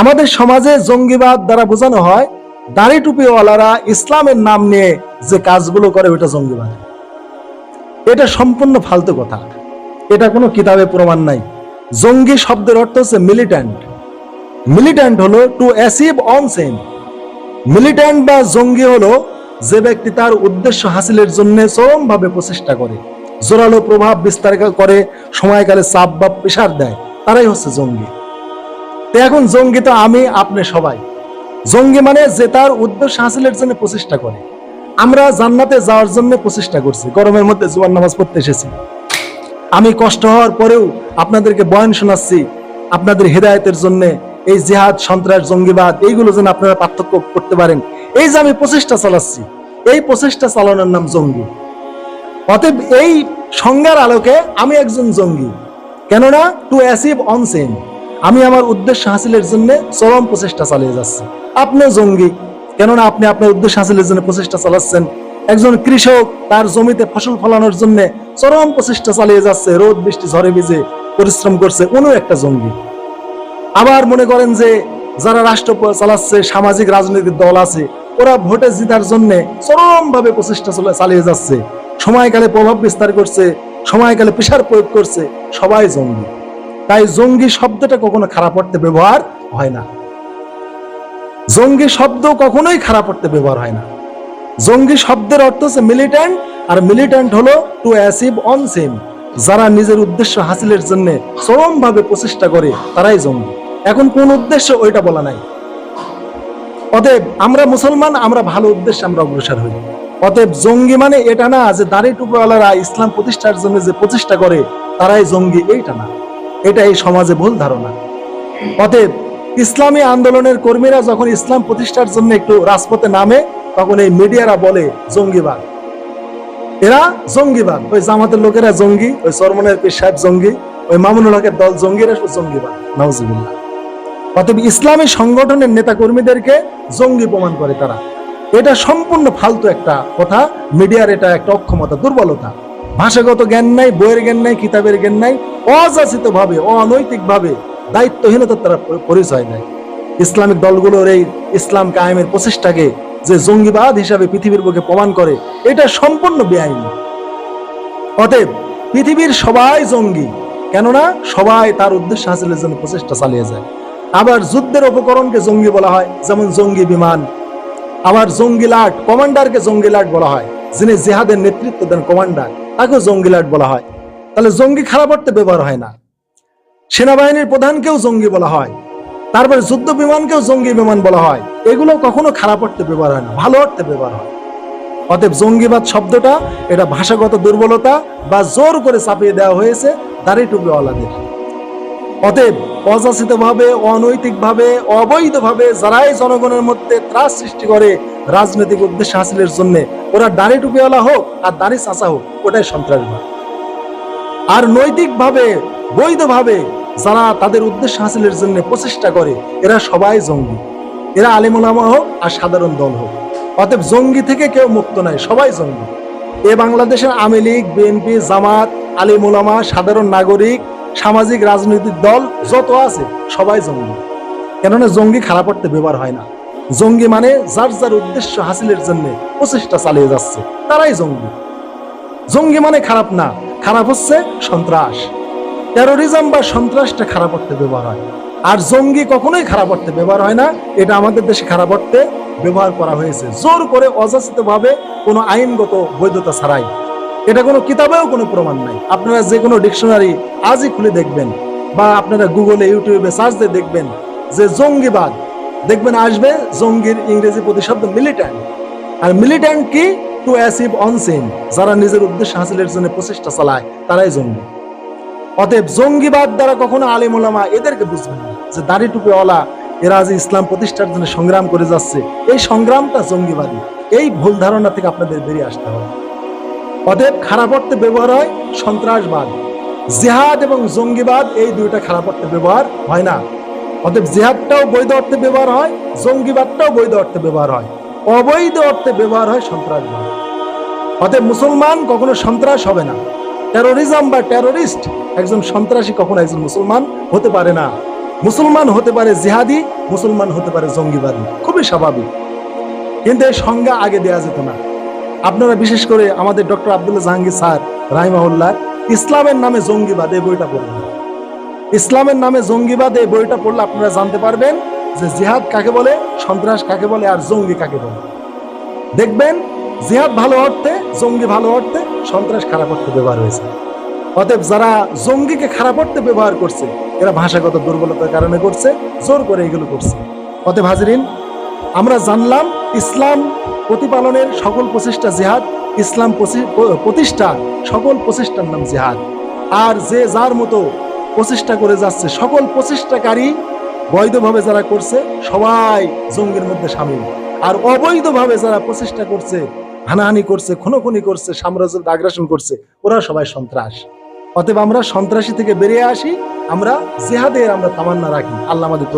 আমাদের সমাজে জঙ্গিবাদ দ্বারা বোঝানো হয়, দাড়ি টুপিওয়ালারা ইসলামের নাম নিয়ে যে কাজগুলো করে ওটা জঙ্গিবাদ। এটা সম্পূর্ণ ফালতু কথা। এটা কোনো কিতাবে প্রমাণ নাই। জঙ্গি শব্দের অর্থ হচ্ছে মিলিট্যান্ট মিলিট্যান্ট হলো to achieve on same militant বা জঙ্গি হলো যে ব্যক্তি তার উদ্দেশ্য হাসিলের জন্য চরমভাবে প্রচেষ্টা করে। জোরালো প্রভাব বিস্তার করে, সময়কালে চাপ বা প্রেশার দেয়। তারাই হচ্ছে জঙ্গি। এখন জঙ্গি তো আমি, আপনি সবাই। জঙ্গি মানে যে তার উদ্দেশ্য হাসিলের জন্য প্রচেষ্টা করে। আমরা জান্নাতে যাওয়ার জন্য প্রচেষ্টা করছি, গরমের মধ্যে জুয়ার নামাজ পড়তে এসেছি। আমি কষ্ট হওয়ার পরেও আপনাদেরকে বয়ান শোনাচ্ছি, আপনাদের হেদায়তের জন্য এই জেহাদ, সন্ত্রাস, জঙ্গিবাদ, এইগুলো যেন আপনারা পার্থক্য করতে পারেন। এই যে আমি প্রচেষ্টা চালাচ্ছি, এই প্রচেষ্টা চালানোর নাম জঙ্গি। অতএব এই সংজ্ঞার আলোকে আমি একজন জঙ্গি। কেননা টু অ্যাসিভ অন আমি আমার উদ্দেশ্য হাসিলের জন্য চরম প্রচেষ্টা চালিয়ে যাচ্ছি। আপনিও জঙ্গি, কেননা আপনি আপনার উদ্দেশ্য হাসিলের জন্য প্রচেষ্টা চালাচ্ছেন। একজন কৃষক, তার জমিতে ফসল ফলানোর জন্য চরম প্রচেষ্টা চালিয়ে যাচ্ছে। রোদ, বৃষ্টি, ঝড়ে ভিজে পরিশ্রম করছে উনিও একটা জঙ্গি। আবার মনে করেন যে, যারা রাষ্ট্র চালাচ্ছে, সামাজিক রাজনৈতিক দল আছে, ওরা ভোটে জিতার জন্য চরম ভাবে প্রচেষ্টা চলে- চালিয়ে যাচ্ছে। সময়কালে প্রভাব বিস্তার করছে, সময়কালে পেশার প্রয়োগ করছে সবাই জঙ্গি। তাই জঙ্গি শব্দটা কখনো খারাপ অর্থে ব্যবহার হয় না। জঙ্গি শব্দ কখনোই খারাপ অর্থে ব্যবহার হয় না। জঙ্গি শব্দের অর্থ হচ্ছে মিলিট্যান্ট আর মিলিট্যান্ট হলো টু অ্যাসিভ অন সেম যারা নিজের উদ্দেশ্য হাসিলের জন্য চরম ভাবে প্রচেষ্টা করে, তারাই জঙ্গি। এখন কোন উদ্দেশ্য ওইটা বলা নাই। অতএব আমরা মুসলমান, আমরা ভালো উদ্দেশ্যে আমরা অগ্রসর হই। অতএব জঙ্গি মানে এটা না যে দাড়ি টুকুওয়ালারা ইসলাম প্রতিষ্ঠার জন্য যে প্রচেষ্টা করে, তারাই জঙ্গি, এইটা না। এটা এই সমাজে ভুল ধারণা। অতএব ইসলামী আন্দোলনের কর্মীরা যখন ইসলাম প্রতিষ্ঠার জন্য একটু রাজপথে নামে, তখন এই মিডিয়ারা বলে, জঙ্গিবাদ। এরা জঙ্গিবাদ। ওই জামাতের লোকেরা জঙ্গি, ওই সরমনের পীর সাহেব জঙ্গি, ওই মামুনুল হকের দল জঙ্গিরা সব জঙ্গিবাদ। নওয়াজুবিল্লাহ অতএব ইসলামী সংগঠনের নেতা কর্মীদেরকে জঙ্গি প্রমাণ করে তারা। এটা সম্পূর্ণ ফালতু একটা কথা। মিডিয়ার এটা একটা অক্ষমতা, দুর্বলতা। ভাষাগত জ্ঞান নাই, বইয়ের জ্ঞান নাই, কিতাবের জ্ঞান নাই অযাচিত ভাবে অনৈতিক ভাবে দায়িত্বহীনতার তারা পরিচয় নেয় ইসলামিক দলগুলোর এই ইসলাম কায়েমের প্রচেষ্টাকে যে জঙ্গিবাদ হিসাবে পৃথিবীর বুকে প্রমাণ করে, এটা সম্পূর্ণ বেআইনি। অতএব পৃথিবীর সবাই জঙ্গি, কেননা সবাই তার উদ্দেশ্য হাসিলের জন্য প্রচেষ্টা চালিয়ে যায়। আবার যুদ্ধের উপকরণকে জঙ্গি বলা হয়, যেমন জঙ্গি বিমান। আবার জঙ্গি লাট, কমান্ডারকে জঙ্গি লাট বলা হয়, যিনি জেহাদের নেতৃত্ব দেন কমান্ডার। তাকেও জঙ্গি লাট বলা হয়। তাহলে জঙ্গি খারাপ অর্থে ব্যবহার হয় না। সেনাবাহিনীর প্রধানকেও জঙ্গি বলা হয়। তারপরে যুদ্ধ বিমানকেও জঙ্গি বিমান বলা হয়। এগুলো কখনো খারাপ অর্থে ব্যবহার হয় না, ভালো অর্থে ব্যবহার হয়। অতএব জঙ্গিবাদ শব্দটা, এটা ভাষাগত দুর্বলতা বা জোর করে চাপিয়ে দেওয়া হয়েছে দাড়ি টুপিওয়ালাদের অতএব অযাচিত ভাবে অনৈতিক ভাবে অবৈধ ভাবে যারাই জনগণের মধ্যে ত্রাস সৃষ্টি করে রাজনৈতিক উদ্দেশ্য হাসিলের জন্য ওরা দাড়ি টুপিওয়ালা হোক আর দাড়ি চাচা হোক, ওটাই সন্ত্রাসবাদ। আর নৈতিক ভাবে বৈধ ভাবে যারা তাদের উদ্দেশ্য হাসিলের জন্য প্রচেষ্টা করে, এরা সবাই জঙ্গি। এরা আলিমুলামা হোক আর সাধারণ দল হোক। অতএব জঙ্গি থেকে কেউ মুক্ত নাই সবাই জঙ্গি। এ বাংলাদেশের আওয়ামী লীগ, বিএনপি, জামাত আলিমুলামা সাধারণ নাগরিক, সামাজিক রাজনৈতিক দল যত আছে সবাই জঙ্গি। কেননা জঙ্গি খারাপ করতে ব্যবহার হয় না। জঙ্গি মানে যার যার উদ্দেশ্য হাসিলের জন্য প্রচেষ্টা চালিয়ে যাচ্ছে, তারাই জঙ্গি। জঙ্গি মানে খারাপ না, খারাপ হচ্ছে সন্ত্রাস। টেরোরিজম বা সন্ত্রাসটা খারাপ অর্থে ব্যবহার হয়। আর জঙ্গি কখনোই খারাপ অর্থে ব্যবহার হয় না, এটা আমাদের দেশে খারাপ অর্থে ব্যবহার করা হয়েছে। জোর করে অযাচিত ভাবে কোনো আইনগত বৈধতা ছাড়াই। এটা কোনো কিতাবেও কোনো প্রমাণ নাই। আপনারা যে কোনো ডিকশনারি আজই খুলে দেখবেন, বা আপনারা গুগলে, ইউটিউবে সার্চ দিয়ে দেখবেন যে জঙ্গিবাদ দেখবেন আসবে জঙ্গির ইংরেজি প্রতিশব্দ মিলিট্যান্ট আর মিলিট্যান্ট কি? টু অ্যাসিভ অন সেম যারা নিজের উদ্দেশ্য হাসিলের জন্য প্রচেষ্টা চালায়, তারাই জঙ্গি। অতএব জঙ্গিবাদ দ্বারা কখনো আলিমুলামা এদেরকে বুঝবেন না যে দাড়ি টুপিওয়ালা এরা যে ইসলাম প্রতিষ্ঠার জন্য সংগ্রাম করে যাচ্ছে, এই সংগ্রামটা জঙ্গিবাদী। এই ভুল ধারণা থেকে আপনাদের বেরিয়ে আসতে হবে। অতএব খারাপ অর্থে ব্যবহার হয় সন্ত্রাসবাদ। জেহাদ এবং জঙ্গিবাদ এই দুইটা খারাপ অর্থে ব্যবহার হয় না। অতএব জেহাদটাও বৈধ অর্থে ব্যবহার হয়, জঙ্গিবাদটাও বৈধ অর্থে ব্যবহার হয়। অবৈধ অর্থে ব্যবহার হয় সন্ত্রাসবাদ অতএব মুসলমান কখনো সন্ত্রাস হবে না। টেরোরিজম বা টেরোরিস্ট একজন সন্ত্রাসী কখনো একজন মুসলমান হতে পারে না। মুসলমান হতে পারে জিহাদি, মুসলমান হতে পারে জঙ্গিবাদী। খুবই স্বাভাবিক। কিন্তু এই সংজ্ঞা আগে দেওয়া যেত না। আপনারা বিশেষ করে আমাদের ডক্টর আব্দুল্লাহ জাহাঙ্গীর স্যার, রাহিমাহুল্লাহ, ইসলামের নামে জঙ্গিবাদ, এই বইটা পড়বেন ইসলামের নামে জঙ্গিবাদ এই বইটা পড়লে আপনারা জানতে পারবেন যে জিহাদ কাকে বলে, সন্ত্রাস কাকে বলে আর জঙ্গি কাকে বলে। দেখবেন, জিহাদ ভালো অর্থে, জঙ্গি ভালো অর্থে সন্ত্রাস খারাপ অর্থে ব্যবহার হয়েছে। অতএব যারা জঙ্গিকে খারাপ অর্থে ব্যবহার করছে, এরা ভাষাগত দুর্বলতার কারণে করছে, জোর করে এগুলো করছে। অতএব হাজরিন, আমরা জানলাম ইসলাম প্রতিপালনের সকল প্রচেষ্টা জিহাদ, ইসলাম প্রতিষ্ঠা সকল প্রচেষ্টার নাম জিহাদ। আর যে যার মতো প্রচেষ্টা করে যাচ্ছে। সকল প্রচেষ্টাকারী বৈধভাবে যারা করছে, সবাই জঙ্গির মধ্যে সামিল। আর অবৈধভাবে যারা প্রচেষ্টা করছে, হানাহানি করছে, খুনোখুনি করছে সাম্রাজ্য আগ্রাসন করছে ওরা সবাই সন্ত্রাস। অতএব আমরা সন্ত্রাসী থেকে বেরিয়ে আসি, আমরা জেহাদের আমরা তামান্না রাখি। আল্লাহ আমাদের